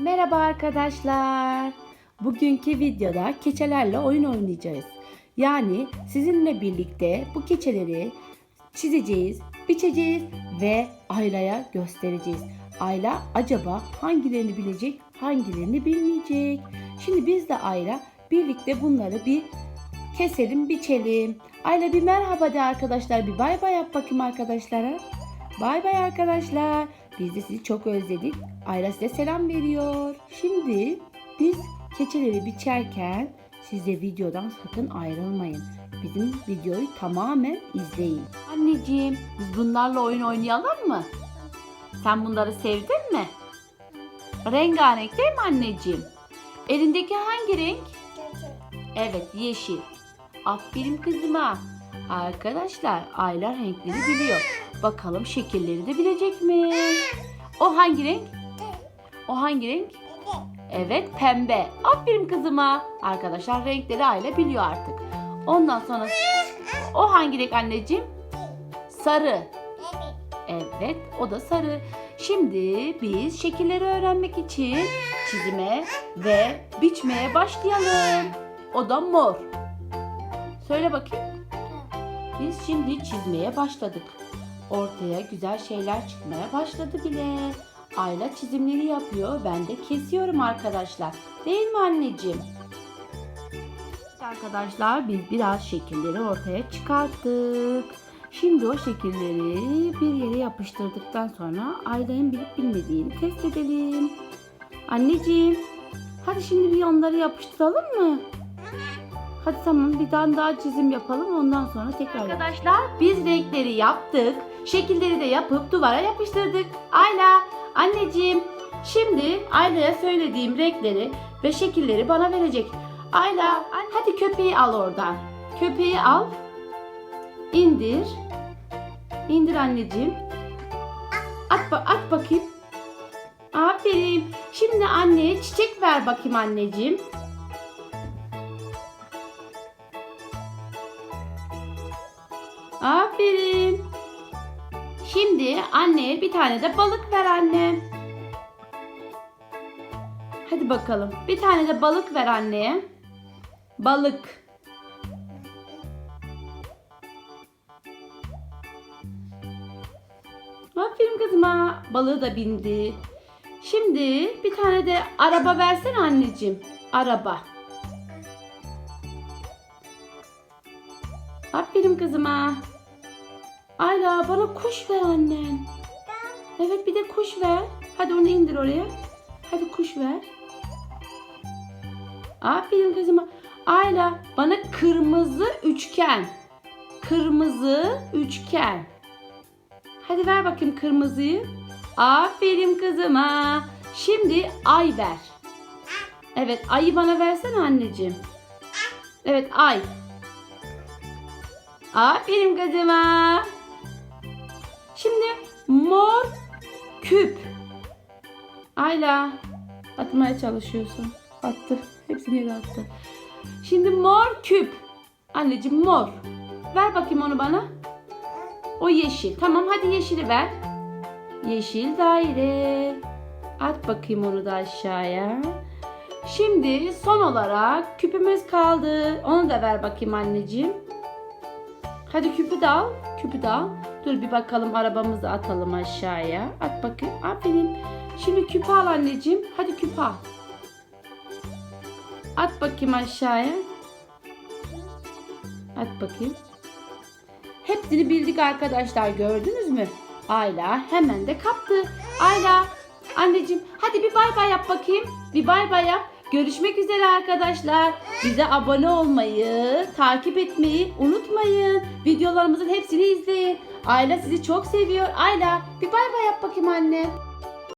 Merhaba arkadaşlar. Bugünkü videoda keçelerle oyun oynayacağız. Yani sizinle birlikte bu keçeleri çizeceğiz, biçeceğiz ve Ayla'ya göstereceğiz. Ayla acaba hangilerini bilecek, hangilerini bilmeyecek. Şimdi biz de Ayla birlikte bunları bir keselim, biçelim. Ayla bir merhaba de arkadaşlar, bir bay bay yap bakayım arkadaşlara. Bay bay arkadaşlar. Biz de sizi çok özledik. Ayla size selam veriyor. Şimdi biz keçeleri biçerken siz de videodan sakın ayrılmayın. Bizim videoyu tamamen izleyin. Anneciğim biz bunlarla oyun oynayalım mı? Sen bunları sevdin mi? Rengarenk değil mi anneciğim? Elindeki hangi renk? Evet yeşil. Aferin kızıma. Arkadaşlar Ayla renkleri biliyor. Bakalım şekilleri de bilecek mi? O hangi renk? O hangi renk? Evet pembe. Aferin kızıma. Arkadaşlar renkleri Ayla biliyor artık. Ondan sonra o hangi renk anneciğim? Sarı. Evet o da sarı. Şimdi biz şekilleri öğrenmek için çizime ve biçmeye başlayalım. O da mor. Söyle bakayım. Biz şimdi çizmeye başladık. Ortaya güzel şeyler çıkmaya başladı bile. Ayla çizimleri yapıyor. Ben de kesiyorum arkadaşlar. Değil mi anneciğim? Arkadaşlar biz biraz şekilleri ortaya çıkarttık. Şimdi o şekilleri bir yere yapıştırdıktan sonra Ayla'nın bilip bilmediğini test edelim. Anneciğim, hadi şimdi bir onları yapıştıralım mı? Hadi tamam bir tane daha çizim yapalım ondan sonra tekrar Arkadaşlar biz renkleri yaptık. Şekilleri de yapıp duvara yapıştırdık. Ayla, anneciğim şimdi Ayla'ya söylediğim renkleri ve şekilleri bana verecek. Ayla hadi köpeği al oradan. Köpeği al. İndir. İndir anneciğim. At, at bakayım. Aferin. Şimdi anneye çiçek ver bakayım anneciğim. Aferin. Şimdi anneye bir tane de balık ver anne. Hadi bakalım. Bir tane de balık ver anneye. Balık. Aferin kızıma. Balığı da bindi. Şimdi bir tane de araba versene anneciğim. Araba. Aferin kızıma. Ayla bana kuş ver annen. Evet bir de kuş ver. Hadi onu indir oraya. Hadi kuş ver. Aferin kızıma. Ayla bana kırmızı üçgen. Kırmızı üçgen. Hadi ver bakayım kırmızıyı. Aferin kızıma. Şimdi ay ver. Evet ayı bana versene anneciğim. Evet ay. Aferin kızıma. Şimdi mor küp. Ayla atmaya çalışıyorsun. Attı. Hepsini yere attı. Şimdi mor küp. Anneciğim mor. Ver bakayım onu bana. O yeşil. Tamam hadi yeşili ver. Yeşil daire. At bakayım onu da aşağıya. Şimdi son olarak küpümüz kaldı. Onu da ver bakayım anneciğim. Hadi küpü de al. Küpü de al. Dur bir bakalım arabamızı atalım aşağıya. At bakayım. Aferin. Şimdi küpü al anneciğim. Hadi küpü al. At bakayım aşağıya. At bakayım. Hepsini bildik arkadaşlar gördünüz mü? Ayla hemen de kaptı. Ayla anneciğim hadi bir bay bay yap bakayım. Bir bay bay yap. Görüşmek üzere arkadaşlar. Bize abone olmayı, takip etmeyi unutmayın. Videolarımızın hepsini izleyin. Ayla sizi çok seviyor. Ayla bir bay bay yap bakayım anne.